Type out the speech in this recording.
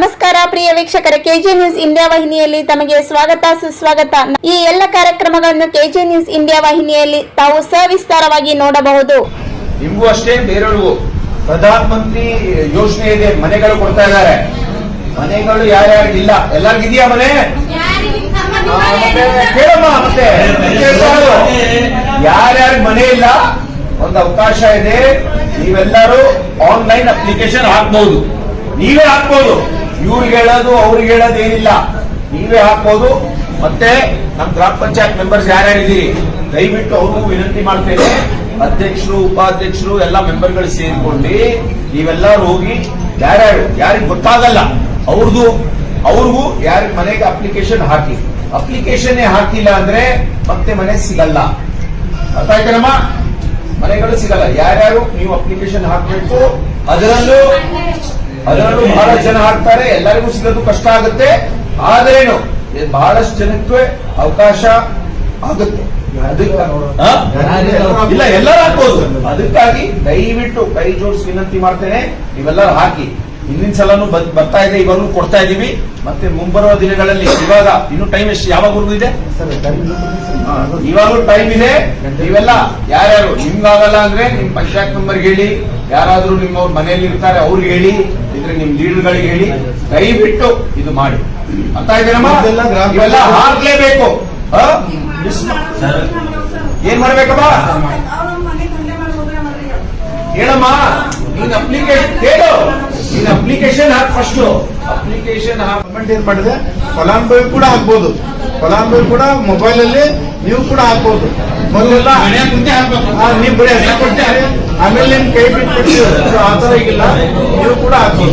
ನಮಸ್ಕಾರ ಪ್ರಿಯ ವೀಕ್ಷಕರ, KG news India ವಾಹಿನಿಯಲ್ಲಿ ತಮಗೆ ಸ್ವಾಗತ, ಸುಸ್ವಾಗತ. ಈ ಎಲ್ಲ ಕಾರ್ಯಕ್ರಮಗಳನ್ನು ಕೆಜಿ ನ್ಯೂಸ್ ಇಂಡಿಯಾ ವಾಹಿನಿಯಲ್ಲಿ ತಾವು ಸವಿಸ್ತಾರವಾಗಿ ನೋಡಬಹುದು. ನಿಮಗೂ ಅಷ್ಟೇ, ಬೇರೆಯವ್ರಿಗೂ. ಪ್ರಧಾನ ಮಂತ್ರಿ ಯೋಜನೆ ಇದೆ ಮನೆಗಳು ಕೊಡ್ತಾ ಇದ್ದಾರೆ. ಮನೆಗಳು ಯಾರ್ಯಾರಿಗಿಲ್ಲ? ಎಲ್ಲರಿಗಿದೆಯಾ ಮನೆ? ಕೇಳಮ್ಮ, ಮತ್ತೆ ಯಾರ್ಯಾರಿಗೆ ಮನೆ ಇಲ್ಲ? ಒಂದು ಅವಕಾಶ ಇದೆ. ನೀವೆಲ್ಲರೂ ಆನ್ಲೈನ್ ಅಪ್ಲಿಕೇಶನ್ ಹಾಕ್ಬಹುದು ನೀವೇ ಹಾಕ್ಬೋದು. ಇವ್ರಿಗೆ ಹೇಳೋದು ಅವ್ರಿಗೆ ಹೇಳೋದು ಏನಿಲ್ಲ. ನೀವೇ ಹಾಕ್ಬೋದು. ಮತ್ತೆ ನಮ್ ಗ್ರಾಮ ಪಂಚಾಯತ್ ಮೆಂಬರ್ಸ್ ಯಾರ್ಯಾರಿದ್ದೀರಿ, ದಯವಿಟ್ಟು ಅವ್ರಿಗೂ ವಿನಂತಿ ಮಾಡ್ತೇನೆ. ಅಧ್ಯಕ್ಷರು, ಉಪಾಧ್ಯಕ್ಷರು, ಎಲ್ಲ ಮೆಂಬರ್ಗಳು ಸೇರ್ಕೊಂಡು ನೀವೆಲ್ಲರೂ ಹೋಗಿ ಯಾರ್ಯಾರು ಯಾರಿಗೆ ಗೊತ್ತಾಗಲ್ಲ ಅವ್ರದ್ದು ಅವ್ರಿಗೂ ಯಾರ ಮನೆಗೆ ಅಪ್ಲಿಕೇಶನ್ ಹಾಕಿ. ಅಪ್ಲಿಕೇಶನ್ ಹಾಕಿಲ್ಲ ಅಂದ್ರೆ ಮತ್ತೆ ಮನೆ ಸಿಗಲ್ಲ. ಅರ್ಥ ಮನೆಗಳು ಸಿಗಲ್ಲ. ಯಾರ್ಯಾರು ನೀವು ಅಪ್ಲಿಕೇಶನ್ ಹಾಕಬೇಕು, ಅದರಲ್ಲೂ ಅದರಲ್ಲೂ ಬಹಳ ಜನ ಹಾಕ್ತಾರೆ ಎಲ್ಲರಿಗೂ ಸಿಗೋದು ಕಷ್ಟ ಆಗುತ್ತೆ. ಆದ್ರೇನು ಬಹಳಷ್ಟು ಜನಕ್ಕೆ ಅವಕಾಶ ಆಗುತ್ತೆ? ಇಲ್ಲ ಎಲ್ಲರೂ ಹಾಕ್ಬೋದು ಅದಕ್ಕಾಗಿ ದಯವಿಟ್ಟು ಕೈ ಜೋಡಿಸಿ ವಿನಂತಿ ಮಾಡ್ತೇನೆ ನೀವೆಲ್ಲರೂ ಹಾಕಿ. ಹಿಂದಿನ ಸಲನು ಬರ್ತಾ ಇದೆ ಇವಾಗ ಕೊಡ್ತಾ ಇದೀವಿ. ಮತ್ತೆ ಮುಂಬರುವ ದಿನಗಳಲ್ಲಿ ಇವಾಗ ಇನ್ನು ಟೈಮ್ ಎಷ್ಟು ಯಾವಾಗವರೆಗೂ ಇದೆ? ಹಾ, ಇವಾಗಲೂ ಟೈಮ್ ಇದೆ. ನೀವೆಲ್ಲ ಯಾರ್ಯಾರು ನಿಮ್ಗಾಗಲ್ಲ ಅಂದ್ರೆ ನಿಮ್ ಪಂಚಾಯತ್ ಮೆಂಬರ್ ಹೇಳಿ ಯಾರಾದ್ರೂ ನಿಮ್ಮವ್ರ ಮನೆಯಲ್ಲಿ ಇರ್ತಾರೆ ಅವ್ರಿಗೆ ಹೇಳಿ. ಇದ್ರೆ ನಿಮ್ ಲೀಡರ್ಗಳಿಗೆ ಹೇಳಿ ದಯವಿಟ್ಟು ಇದು ಮಾಡಿ. ಅಂತ ಇವೆಲ್ಲ ಹಾಕ್ಲೇಬೇಕು? ಏನ್ ಮಾಡ್ಬೇಕಮ್ಮ ಹೇಳಮ್ಮ ನೀನ್ ಅಪ್ಲಿಕೇಶನ್ ಹೇಳು. ನೀನ್ ಅಪ್ಲಿಕೇಶನ್ ಹಾಕ್ ಫಸ್ಟ್ ಅಪ್ಲಿಕೇಶನ್ ಹಾಕ್ ಗವರ್ಮೆಂಟ್ ಏನ್ ಮಾಡಿದೆ? ಫಲಾನುಭವಿ ಕೂಡ ಹಾಕ್ಬೋದು ಫಲಾನುಭವಿ ಕೂಡ ಮೊಬೈಲ್ ಅಲ್ಲಿ ನೀವು ಕೂಡ ಹಾಕ್ಬೋದು ಆಮೇಲೆ ನಿಮ್ ಕೈ ಬಿಟ್ಟು ಆ ತರ ಈಗಿಲ್ಲ ನೀವು ಕೂಡ ಹಾಕ್ಬೋದು